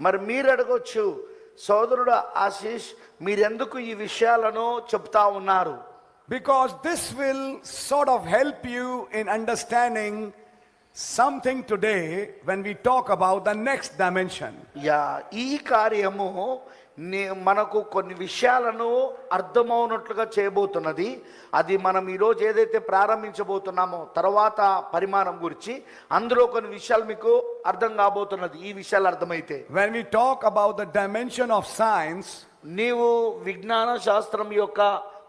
మరి మీరు అడగొచ్చు సోదరుడు ఆశీష్ మీరెందుకు ఈ విషయాలను చెప్తా ఉన్నారు? Because this will sort of help you in understanding something today when we talk about the next dimension yeah ఈ కార్యము నే- మనకు కొన్ని విషయాలను అర్థమవునట్లుగా చేయబోతున్నది అది మనం ఈరోజు ఏదైతే ప్రారంభించబోతున్నామో తర్వాత పరిమాణం గురించి అందులో కొన్ని విషయాలు మీకు అర్థం కాబోతున్నది ఈ విషయాలు అర్థమైతే When we talk about the dimension of science, నీవు విజ్ఞాన శాస్త్రం యొక్క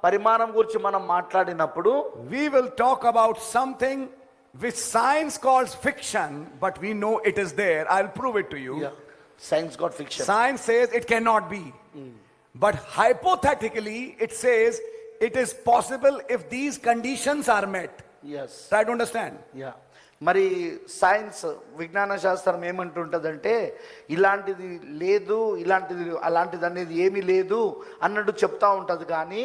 పరిమాణం గురించి మనం మాట్లాడినప్పుడు we will talk about something which science calls fiction, but we know it is there. I'll prove it to you. Science got fiction Science says it cannot be. But hypothetically, it says it is possible if these conditions are met. Yes Try to understand. Yeah మరి science విజ్ఞాన శాస్త్రం ఏమంటుంటుందంటే ఇలాంటిది లేదు ఇలాంటిది అలాంటిది అనేది ఏమీ లేదు అన్నట్టు చెప్తా ఉంటుంది కానీ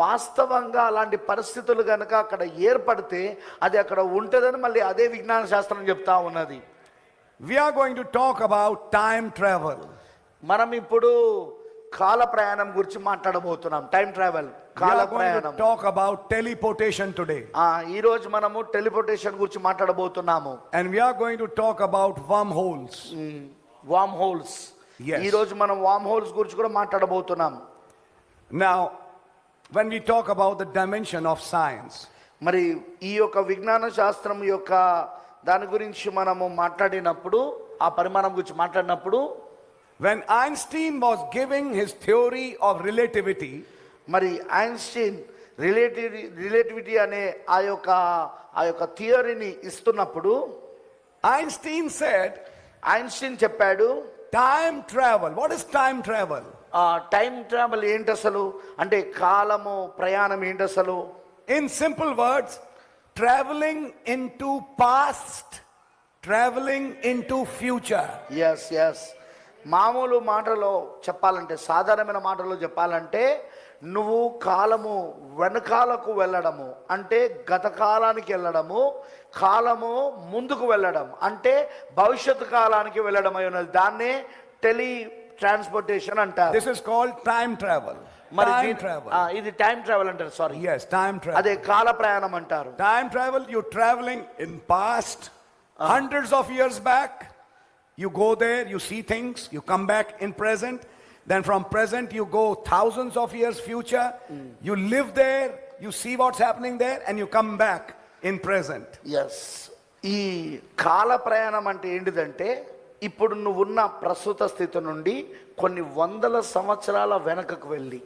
వాస్తవంగా అలాంటి పరిస్థితులు కనుక అక్కడ ఏర్పడితే అది అక్కడ ఉంటుందని మళ్ళీ అదే విజ్ఞాన శాస్త్రం చెప్తా ఉన్నది We are going to talk about time travel. మనం ఇప్పుడు కాల ప్రయాణం గురించి మాట్లాడబోతున్నాం టైం ట్రావెల్ We కాల are going ప్రయాణం to talk about teleportation today. ఆ, ఈ రోజు మనము టెలిపోర్టేషన్ గురించి మాట్లాడబోతున్నాము And we are going to talk about wormholes. Wormholes Yes. ఈ రోజు మనం వామ్ హోల్స్ గురించి కూడా మాట్లాడబోతున్నాం Now, when we talk about the dimension of science, మరి ఈ యొక్క విజ్ఞాన శాస్త్రం యొక్క దాని గురించి మనము మాట్లాడినప్పుడు ఆ పరిమాణం గురించి మాట్లాడినప్పుడు when Einstein was giving his theory of relativity, మరి ఐన్స్టీన్ రిలేటివ్ రిలేటివిటీ అనే ఆ యొక్క ఆ యొక్క థియరీని ఇస్తున్నప్పుడు Einstein said, ఐన్స్టీన్ చెప్పాడు time travel. What is time travel? ఆ టైం ట్రావెల్ ఏంటి అసలు అంటే కాలము ప్రయాణం ఏంటి అసలు In simple words, traveling into past, traveling into future. Yes yes మామూలు మాటలో చెప్పాలంటే సాధారణమైన మాటలో చెప్పాలంటే నువ్వు కాలము వెనకాలకు వెళ్ళడము అంటే గత కాలానికి వెళ్ళడము కాలము ముందుకు వెళ్ళడం అంటే భవిష్యత్తు కాలానికి వెళ్ళడం అయి ఉన్నది దాన్నే టెలి ట్రాన్స్పోర్టేషన్ అంటారు This is called time travel. మరి ఇది టైం ట్రావెల్ అంటారు సారీ ఎస్ టైం ట్రావెల్ అదే కాల ప్రయాణం అంటారు time travel you traveling in past hundreds of years back you go there see things you come back in present then from present you go thousands of years future you live there you see what's happening there and you come back in present yes ఈ కాల ప్రయాణం అంటే ఏంటిదంటే ఇప్పుడు నువ్వు ఉన్న ప్రస్తుత స్థితి నుండి కొన్ని వందల సంవత్సరాల వెనకకు వెళ్ళి.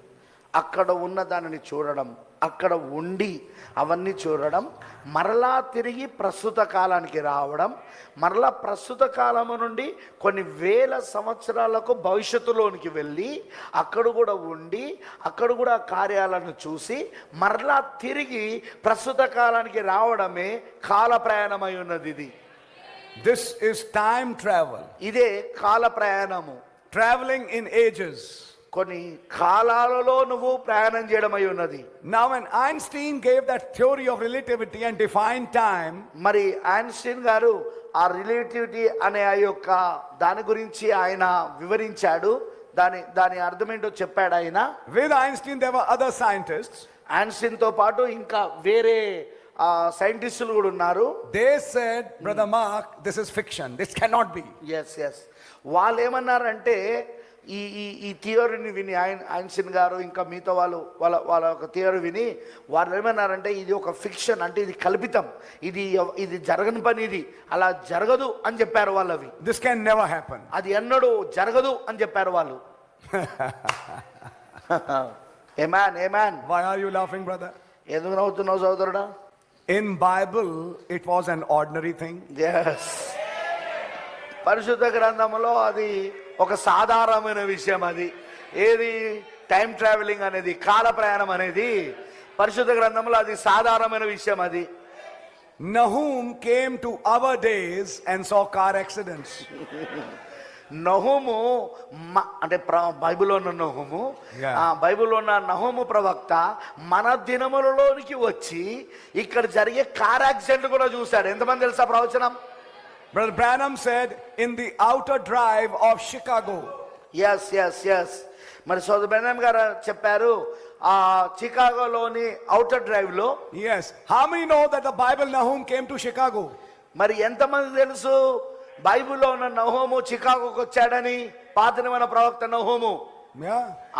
అక్కడ ఉన్న దానిని చూడడం అక్కడ ఉండి అవన్నీ చూడడం మరలా తిరిగి ప్రస్తుత కాలానికి రావడం మరలా ప్రస్తుత కాలము నుండి కొన్ని వేల సంవత్సరాలకు భవిష్యత్తులోనికి వెళ్ళి అక్కడ కూడా ఉండి అక్కడ కూడా కార్యాలను చూసి మరలా తిరిగి ప్రస్తుత కాలానికి రావడమే కాల ప్రయాణమై ఉన్నది ఇది. This is time travel, ఇదే కాల ప్రయాణము. Traveling in ages. కొన్ని కాలాలలో నువ్వు ప్రయాణం చేయడం అయి ఉన్నది. నా one Einstein gave that theory of relativity and define time మరి ఐన్స్టీన్ గారు ఆ రిలేటివిటీ అనే ఆ యొక్క దాని గురించి ఆయన వివరించాడు. దాని దాని అర్థం ఏంటో చెప్పాడు ఆయన. With Einstein there other scientist ఐన్స్టీన్తో పాటు ఇంకా వేరే సైంటిస్టులు కూడా ఉన్నారు. They said brother Mark this is fiction this cannot be yes yes వాళ్ళు ఏమన్నారంటే అంటే ఈ ఈ ఈ థియరీని విని ఆయన ఐన్స్టీన్ గారు ఇంకా మిగతా వాళ్ళు వాళ్ళ వాళ్ళ ఒక థియరీ విని వాళ్ళు ఏమన్నారంటే ఇది ఒక ఫిక్షన్ అంటే ఇది కల్పితం. ఇది ఇది జరగని పని ఇది. అలా జరగదు అని చెప్పారు వాళ్ళు అవి This can never happen. అది ఎన్నడూ జరగదు అని చెప్పారు వాళ్ళు. Amen ఏమాన్ Why are you laughing, brother? ఎందుకు నవ్వుతున్నావు సోదరుడా? Bible, it was an ordinary thing. Yes పరిశుద్ధ గ్రంథంలో అది ఒక సాధారణమైన విషయం అది. ఏది? టైం ట్రావెలింగ్ అనేది కాల ప్రయాణం అనేది పరిశుద్ధ గ్రంథంలో అది సాధారణమైన విషయం అది. Nahum came to our days and saw car accidents. నహుము అంటే బైబిల్లో ఉన్న నహుము బైబిల్లో ఉన్న నహుము ప్రవక్త మన దినములలోనికి వచ్చి ఇక్కడ జరిగే కార్ యాక్సిడెంట్ కూడా చూశాడు. ఎంతమంది తెలుసా ప్రవచనం? Brother Branham said, in the outer drive of Chicago. Yes yes yes మరి సోదరు బెనం గారు చెప్పారు ఆ చికాగోలోని అవుటర్ డ్రైవ్లో Yes. How many know that the Bible Nahum came to Chicago? మరి ఎంతమంది తెలుసు బైబిల్లో ఉన్న నహోము చికాగోకి వచ్చాడని పాతనమైన ప్రవక్త నహోము.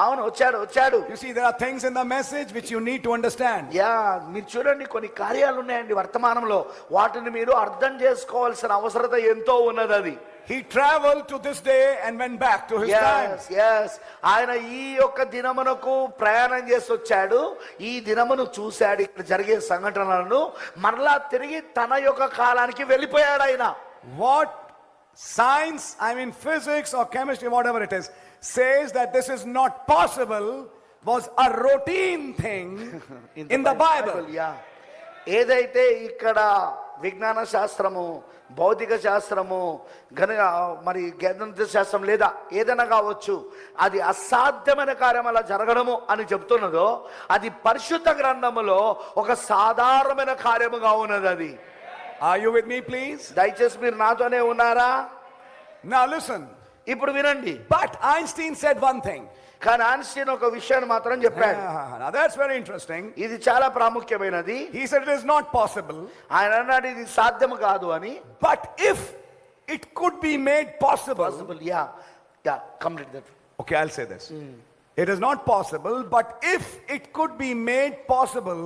అవును వచ్చాడు వచ్చాడు You see, there are things in the message which you need to understand. Yeah మీరు చూడండి కొన్ని కార్యాలు ఉన్నాయండి వర్తమానంలో వాటిని మీరు అర్థం చేసుకోవాల్సిన అవసరత ఎంతో ఉన్నది అది He traveled to this day and went back to his time. Yes yes ఆయన ఈ యొక్క దినమునకు ప్రయాణం చేసి వచ్చాడు ఈ దినమును చూశాడు ఇక్కడ జరిగే సంఘటనలను మరలా తిరిగి తన యొక్క కాలానికి వెళ్ళిపోయాడు ఆయన What science, I mean physics or chemistry, whatever it is, says that this is not possible was a routine thing in the Bible. Yeah ఏదైతే ఇక్కడ విజ్ఞాన శాస్త్రము భౌతిక శాస్త్రము గణ మరి గణిత శాస్త్రం లేదా ఏదైనా కావచ్చు అది అసాధ్యమైన కార్యం అలా జరగడము అని చెప్తున్నదో అది పరిశుద్ధ గ్రంథములో ఒక సాధారణమైన కార్యముగా ఉన్నది అది Are you with me, please? దయచేసి మీరు నాతోనే ఉన్నారా Now listen. ఇప్పుడు వినండి. But Einstein said one thing కానీ ఆన్స్టీన్ ఒక విషయాన్ని మాత్రం చెప్పాడు. దట్స్ వెరీ ఇంట్రెస్టింగ్ ఇది చాలా ప్రాముఖ్యమైనది. He said it is not possible ఆయన అన్నాడు ఇది సాధ్యం కాదు అని. But if it could be made possible possible yeah yeah complete that okay I'll say this it is not possible but if it could be made possible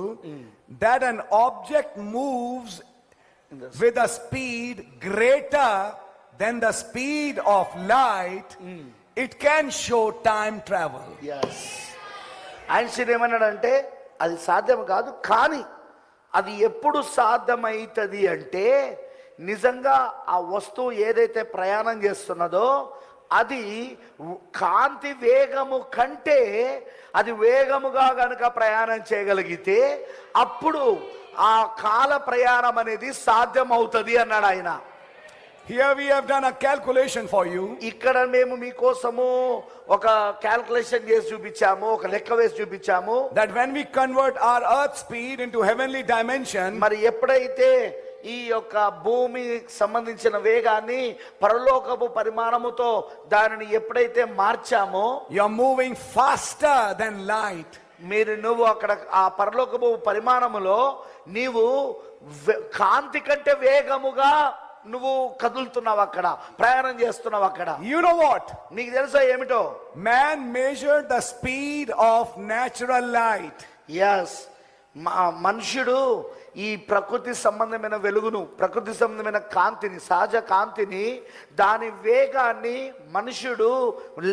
that an object moves with a speed greater than the speed of light, it can show time travel. Yes Einstein ఏమన్నాడంటే అది సాధ్యం కాదు కానీ అది ఎప్పుడు సాధ్యమవుతుంది అంటే నిజంగా ఆ వస్తువు ఏదైతే ప్రయాణం చేస్తున్నదో అది కాంతి వేగము కంటే అది వేగముగా గనుక ప్రయాణం చేయగలిగితే అప్పుడు ఆ కాల ప్రయాణం అనేది సాధ్యం అవుతుంది అన్నాడు ఆయన. Here we have done a calculation for you. ఇక్కడ మేము మీకోసము ఒక క్యాల్కులేషన్ చేసి చూపించాము ఒక లెక్క వేసి చూపించాము that when we convert our earth speed into heavenly dimension, మరి ఎప్పుడైతే ఈ యొక్క భూమి సంబంధించిన వేగాన్ని పరలోకపు పరిమాణముతో దానిని ఎప్పుడైతే మార్చామో you're moving faster than light. మీరు నువ్వు అక్కడ ఆ పరలోకపు పరిమాణములో నీవు వే- కాంతి కంటే వేగముగా నువ్వు కదులుతున్నావు అక్కడ ప్రయాణం చేస్తున్నావు అక్కడ. యు నో వాట్ నీకు తెలుసా ఏమిటో? Man measure the speed of natural light yes మనుషుడు ఈ ప్రకృతి సంబంధమైన వెలుగును ప్రకృతి సంబంధమైన కాంతిని సహజ కాంతిని దాని వేగాన్ని మనుషుడు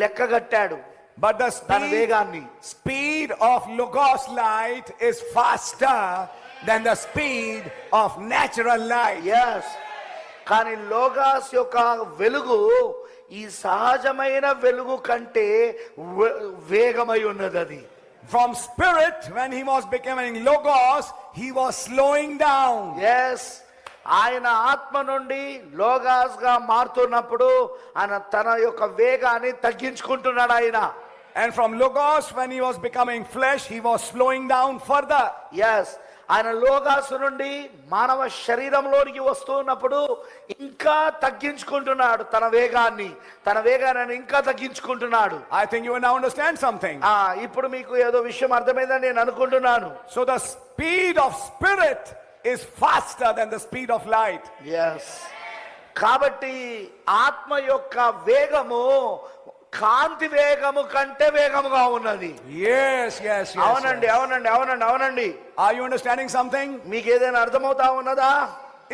లెక్కగట్టాడు. బట్ ద దాని వేగాన్ని. Speed of Logos light is faster than the speed of natural light yes కానీ లోగాస్ యొక్క వెలుగు ఈ సహజమైన వెలుగు కంటే వేగమై ఉన్నది అది From spirit, when he was becoming Logos, he was slowing down. Yes ఆయన ఆత్మ నుండి లోగాస్గా మారుతున్నప్పుడు ఆయన తన యొక్క వేగాన్ని తగ్గించుకుంటున్నాడు ఆయన And from Logos, when he was becoming flesh, he was slowing down further. Yes ఆయన లోగాసు నుండి మానవ శరీరంలోనికి వస్తున్నప్పుడు ఇంకా తగ్గించుకుంటున్నాడు తన వేగాన్ని తన వేగాన్ని ఇంకా తగ్గించుకుంటున్నాడు think you will now understand something. ఆ ఇప్పుడు మీకు ఏదో విషయం అర్థమైందని నేను అనుకుంటున్నాను So the speed of spirit is faster than the speed of light. Yes కాబట్టి ఆత్మ యొక్క వేగము కాంతి వేగము కంటే వేగముగా ఉన్నది. అవునండి అవునండి అవునండి అవునండి. ఐ అండర్స్టాండింగ్ సంథింగ్ మీకు ఏదైనా అర్థమవుతా ఉన్నదా?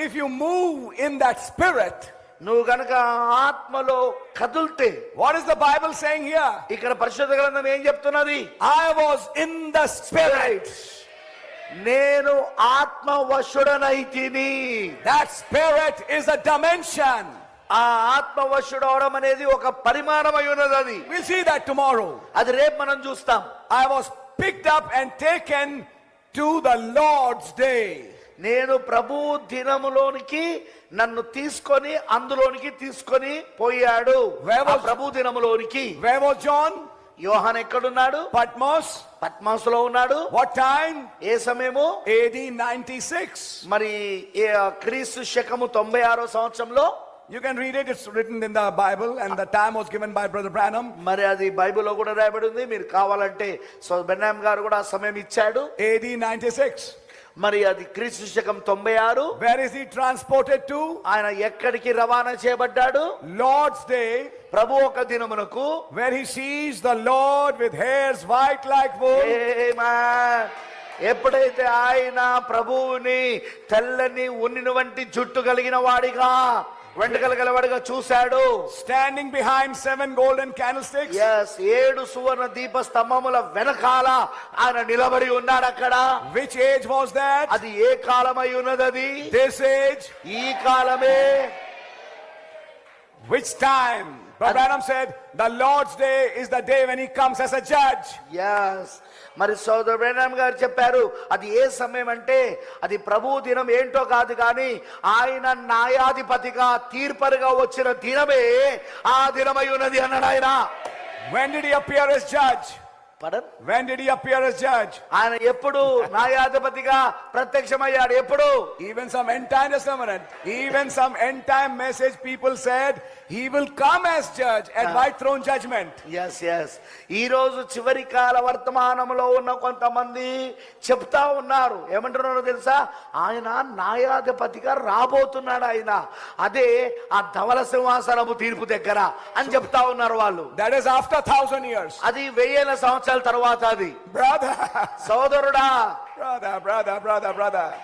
If you move in that spirit నువ్వు గనక ఆత్మలో కదుల్తే what is the Bible saying here ఇక్కడ పరిశుద్ధ గ్రంథం ఏం చెప్తున్నది? I was in the spirit నేను ఆత్మ వశుడనై తిని that spirit is a dimension ఆ ఆత్మ వశుడవడం అనేది ఒక పరిమాణమై ఉన్నది అది We'll see that tomorrow. అది రేపు మనం చూస్తాం I was picked up and taken to the Lord's day. నేను ప్రభు దినములోనికి నన్ను తీసుకొని అందులోనికి తీసుకొని పోయాడు ప్రభు దినములోనికి was John? యోహాన్ ఎక్కడున్నాడు Patmos. పద్మాసులో ఉన్నాడు What time? ఏ సమయము AD 96. మరి ఏ క్రీస్తు శకము తొంభై ఆరో సంవత్సరంలో you can read it it's written in the Bible and the time was given by brother Branham మరి అది బైబిల్లో కూడా రాయబడి ఉంది మీరు కావాలంటే సో బెన్నామ్ గారు కూడా సమయం ఇచ్చాడు. ఏది నైన్టీ సిక్స్ మరి అది క్రీస్తు శకం తొంభై ఆరు. Where is he transported to ఆయన ఎక్కడికి రవాణా చేయబడ్డాడు? లార్డ్స్ డే ప్రభు ఒక దినమునకు. Where he sees the lord with hairs white like wool ఎప్పుడైతే ఆయన ప్రభువుని తెల్లని ఉన్నిన వంటి జుట్టు కలిగిన వాడిగా వెంటకలు గలవాడిగా చూశాడు Standing behind seven golden candlesticks. Yes ఏడు సువర్ణ దీప స్తంభముల వెనకాల ఆయన నిలబడి ఉన్నాడు అక్కడ Which age was that? అది ఏ కాలమై ఉన్నది అది This age. ఈ కాలమే which time Brother Adam said the Lord's day is the day when he comes as a judge. Yes. మరి సోదర బ్రహ్మ గారు చెప్పారు అది ఏ సమయం అంటే అది ప్రభు దినం ఏంటో కాదు కానీ ఆయన న్యాయాధిపతిగా తీర్పరుగా వచ్చిన దినమే ఆ దినమై ఉన్నది అన్నాడు ఆయన. పడన్ When did he appear as judge? ఆయన ఎప్పుడు న్యాయాధిపతిగా ప్రత్యక్షమయ్యాడు ఎప్పుడు Even some end time testament, even some end time message people said he will come as judge at white throne judgment. Yes yes ఈ రోజు చివరి కాల వర్తమానంలో ఉన్న కొంతమంది చెప్తా ఉన్నారు ఏమంటున్నారో తెలుసా ఆయన న్యాయాధిపతిగా రాబోతున్నాడు ఆయన అదే ఆ ధవల సింహాసనము తీర్పు దగ్గర అని చెప్తా ఉన్నారు వాళ్ళు That is after thousand years. అది వెయ్యేల సంవత్సరాల తర్వాత అది Brother, సోదరుడా.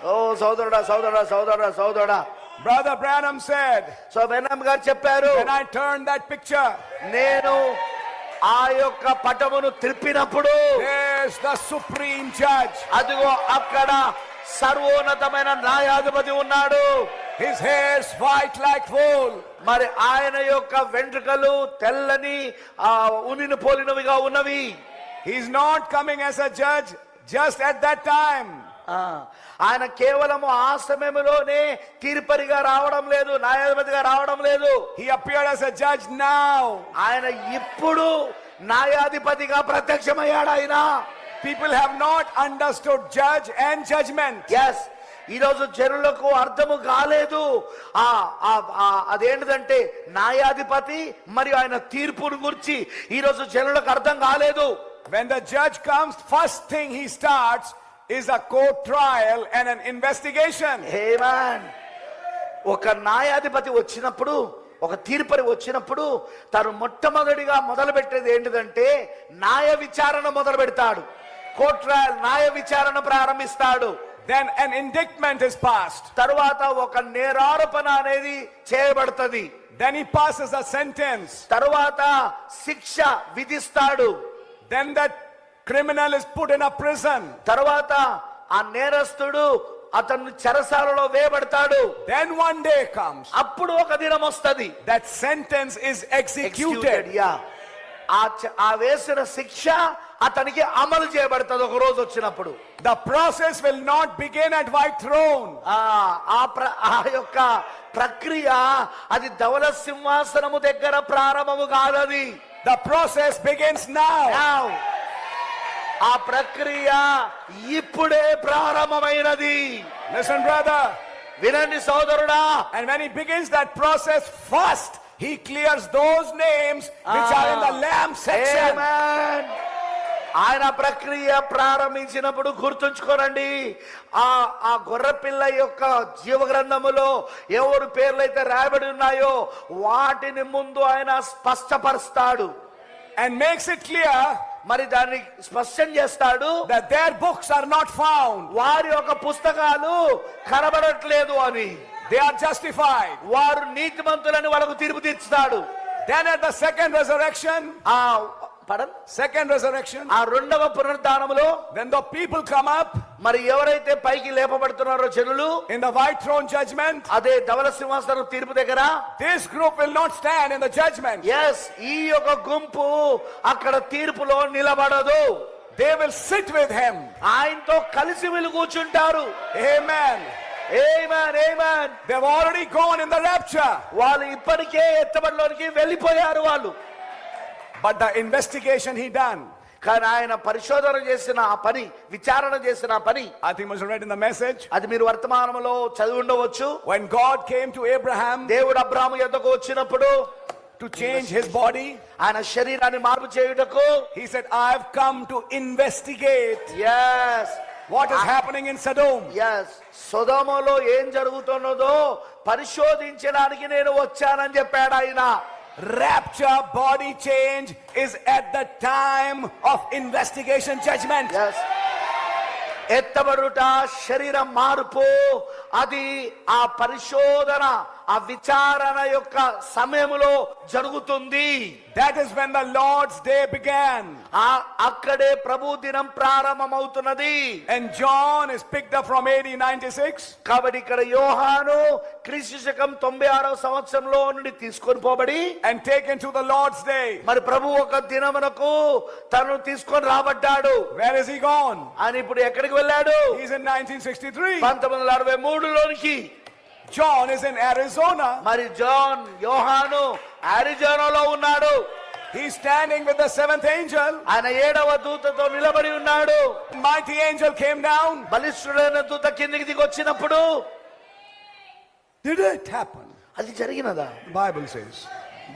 ఓ సోదరుడా సోదరుడా సోదరుడా సోదరుడా Brother Branham said, so Branham గారు చెప్పారు when I turned that picture, నేను ఆ యొక్క పటమును త్రిప్పినప్పుడు there's the supreme judge. అదిగో అక్కడ సర్వోన్నతమైన న్యాయాధిపతి ఉన్నాడు His hair's white like wool. మరి ఆయన యొక్క వెంట్రుకలు తెల్లని ఆ ఉనిని పోలినవిగా ఉన్నవి Not coming as a judge just at that time. ఆ, ఆయన కేవలము ఆ సమయంలోనే తీర్పరిగా రావడం లేదు న్యాయాధిపతిగా రావడం లేదు He appeared as a judge now. ఆయన ఇప్పుడు న్యాయాధిపతిగా ప్రత్యక్షమయ్యాడు ఆయన People have not understood judge and judgment. Yes ఈరోజు జనులకు అర్థము కాలేదు ఆ ఆ- ఆ అదేంటిదంటే న్యాయాధిపతి మరియు ఆయన తీర్పును గురించి ఈరోజు జనులకు అర్థం కాలేదు When the judge comes, first thing he starts is a court trial and an investigation. హేమాన్ ఒక న్యాయాధిపతి వచ్చినప్పుడు ఒక తీర్పరి వచ్చినప్పుడు తను మొట్టమొదటిగా మొదలు పెట్టేది ఏంటిదంటే న్యాయ విచారణ మొదలు పెడతాడు కోర్ట్ ట్రయల్ న్యాయ విచారణ ప్రారంభిస్తాడు Then an indictment is passed. తరువాత ఒక నేరారోపణ అనేది చేయబడుతుంది Then he passes a sentence. తరువాత శిక్ష విధిస్తాడు Then that criminal is put in a prison. తరువాత ఆ నేరస్తుడు అతన్ని చెరసాలలో వేయబడతాడు Then one day comes. అప్పుడు ఒక దినం వస్తుంది That sentence is executed. Yeah ఆ వేసిన శిక్ష అతనికి అమలు చేయబడుతుంది ఒక రోజు వచ్చినప్పుడు The process will not begin at white throne. ఆ ఆ యొక్క ప్రక్రియ అది ధవల సింహాసనము దగ్గర ప్రారంభము కాదది The process begins now. Now, ఆ ప్రక్రియ ఇప్పుడే ప్రారంభమైనది Listen, brother. వినండి సోదరుడా And when he begins that process, first he clears those names which are in the lamb section. Amen. ఆయన ప్రక్రియ ప్రారంభించినప్పుడు గుర్తుంచుకోనండి. ఆ ఆ గొర్రెపిల్ల యొక్క జీవ గ్రంథములో ఎవరు పేర్లైతే రాయబడి ఉన్నాయో వాటిని ముందు ఆయన స్పష్టపరుస్తాడు. And makes it clear మరి దాన్ని స్పష్టం చేస్తాడు. their books are not found. వారి యొక్క పుస్తకాలు కనబడట్లేదు అని. They are justified. వారు నీతిమంతులని వాళ్ళకు తీర్పు తీర్చుతాడు. Then at the second resurrection, ఆ పడన్ సెకండ్ రిజర్వేషన్ ఆ రెండవ పునరుద్ధానములో when the people come up మరి ఎవరైతే పైకి లేపబడుతున్నారో జనులు in the white throne judgment అదే ధవల సింహాసనం తీర్పు దగ్గర this group will not stand in the judgment yes ఈ ఒక గుంపు అక్కడ తీర్పులో నిలబడదు. They will sit with him ఆయనతో కలిసి విల్ కూర్చుంటారు. ఆమేన్ ఆమేన్ ఆమేన్ they have already gone in the rapture వాళ్ళు ఇప్పటికే ఎత్తబడిలోకి వెళ్ళిపోయారు వాళ్ళు. But the investigation he done. కానీ ఆయన పరిశోధన చేసిన ఆ పని విచారణ చేసిన ఆ పని I think was read in the message. అది మీరు వర్తమానంలో చదివి ఉండవచ్చు When God came to Abraham దేవుడు అబ్రాము యొద్దకు వచ్చినప్పుడు to change his body, ఆయన శరీరాన్ని మార్పు చేయుటకు he said, I've come to investigate yes what is happening in Sodom. Yes సుధమలో ఏం జరుగుతున్నదో పరిశోధించడానికి నేను వచ్చానని చెప్పాడు ఆయన Rapture, body change is at the time of investigation judgment. Yes ఎత్తబడుట శరీర మార్పు అది ఆ పరిశోధన ఆ విచారణ యొక్క సమయంలో జరుగుతుంది. That is when the lord's day began అక్కడే ప్రభు దినం ప్రారంభమవుతున్నది. And John is picked up from AD 96 కాబట్టి ఇక్కడ యోహాను క్రీస్తు శకం 96వ సంవత్సరంలో నుండి తీసుకొని పోబడి and taken to the lord's day మరి ప్రభు ఒక దినమునకు తనను తీసుకొని రాబడ్డాడు. వేర్ ఇస్ హి గాన్ అని ఇప్పుడు ఎక్కడికి వెళ్ళాడు? హి ఇస్ ఇన్ 1963 1963 లోనికి John is in Arizona. మరి జాన్ యోహాను అరిజోనాలో ఉన్నాడు He's standing with the seventh angel. ఆయన ఏడవ దూతతో నిలబడి ఉన్నాడు Mighty angel came down. బలిష్ఠుడైన దూత కిందికి దిగి వచ్చినప్పుడు Did it happen? అది జరిగినదా The Bible says.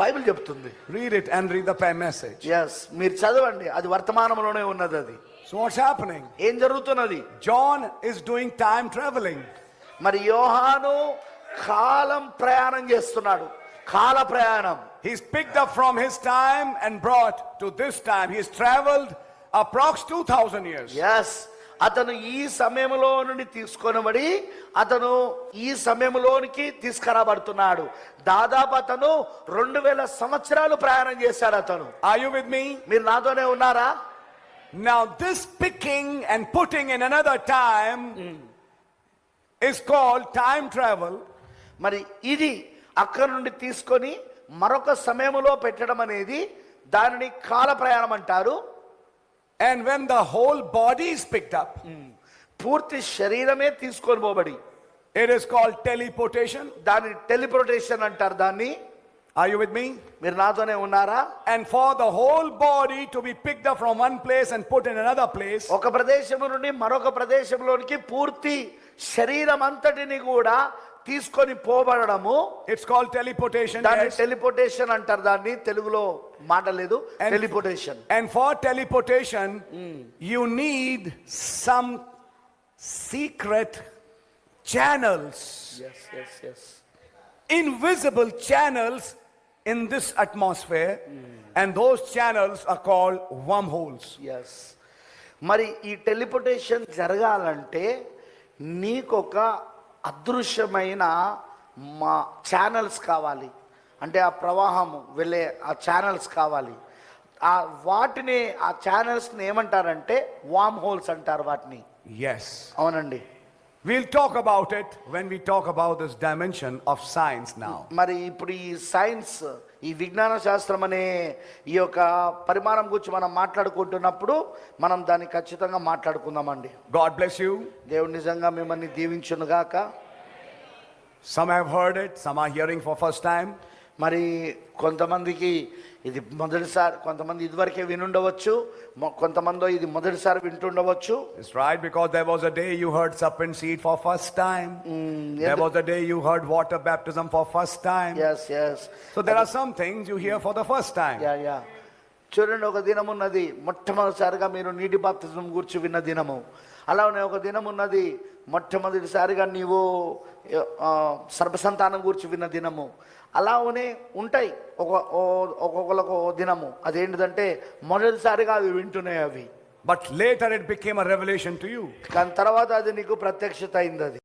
బైబిల్ చెప్తుంది Read it and read the pa- message. Yes మీరు చదవండి అది వర్తమానంలోనే ఉన్నది అది So what's happening? ఏం జరుగుతున్నది John is doing time traveling. మరి యోహాను కాలం ప్రయాణం చేస్తున్నాడు కాల ప్రయాణం He's picked up from his time and brought to this time. He's traveled approx 2000 years. Yes అతను ఈ సమయంలో నుండి తీసుకొనబడి అతను ఈ సమయంలోనికి తీసుకురాబడుతున్నాడు దాదాపు అతను రెండు వేల సంవత్సరాలు ప్రయాణం చేశాడు అతను Are you with me? మీరు నాతోనే ఉన్నారా Now, this picking and putting in another time is called time travel. మరి ఇది అక్కడ నుండి తీసుకొని మరొక సమయంలో పెట్టడం అనేది దానిని కాల ప్రయాణం అంటారు And when the whole body is picked up, పూర్తి శరీరమే తీసుకొని పోబడి it is called teleportation. దాన్ని టెలిపోర్టేషన్ అంటారు దాన్ని Are you with me? మీరు నాతోనే ఉన్నారా And for the whole body to be picked up from one place and put in another place, ఒక ప్రదేశం నుండి మరొక ప్రదేశంలోనికి పూర్తి శరీరం అంతటిని కూడా తీసుకొని పోబడము it's called teleportation. దాన్ని yes. టెలిపోర్టేషన్ అంటారు దాన్ని తెలుగులో మాట లేదు teleportation And for teleportation, you need some secret channels, invisible channels in this atmosphere, and those channels are called wormholes. Yes మరి ఈ టెలిపోర్టేషన్ జరగాలంటే నీకొక అదృశ్యమైన మా ఛానల్స్ కావాలి. అంటే ఆ ప్రవాహం వెళ్ళే ఆ ఛానల్స్ కావాలి. ఆ వాటిని ఆ ఛానల్స్ని ఏమంటారంటే వామ్ హోల్స్ అంటారు వాటిని. Yes. అవునండి. We'll talk about it when we talk about this dimension of science now. మరి ఇప్పుడు ఈ సైన్స్ ఈ విజ్ఞాన శాస్త్రం అనే ఈ యొక్క పరిమాణం గురించి మనం మాట్లాడుకుంటున్నప్పుడు మనం దాన్ని ఖచ్చితంగా మాట్లాడుకుందామండి God bless you. దేవుడు నిజంగా మిమ్మల్ని దీవించునుగాక Some have heard it, some are hearing for first time. మరి కొంతమందికి ఇది మొదటిసారి కొంతమంది ఇదివరకే వినుండవచ్చు కొంతమంది ఇది మొదటిసారి వింటుండవచ్చు. It's right because there was a day you heard serpent seed for first time there was a day you heard water baptism for first time yes yes. So there are some things you hear for the first time yeah yeah చూడండి ఒక దినం ఉన్నది మొట్టమొదటిసారిగా మీరు నీటి బాప్తిజం గురించి విన్న దినము. అలానే ఒక దినం ఉన్నది మొట్టమొదటిసారిగా నీవు సర్వసంతానం గురించి విన్న దినము. అలానే ఉంటాయి. ఒక ఓ దినము. అదేంటిదంటే మొదటిసారిగా అవి వింటున్నాయి అవి. Later it became a revelation to you. కానీ తర్వాత అది నీకు ప్రత్యక్షత అయింది అది.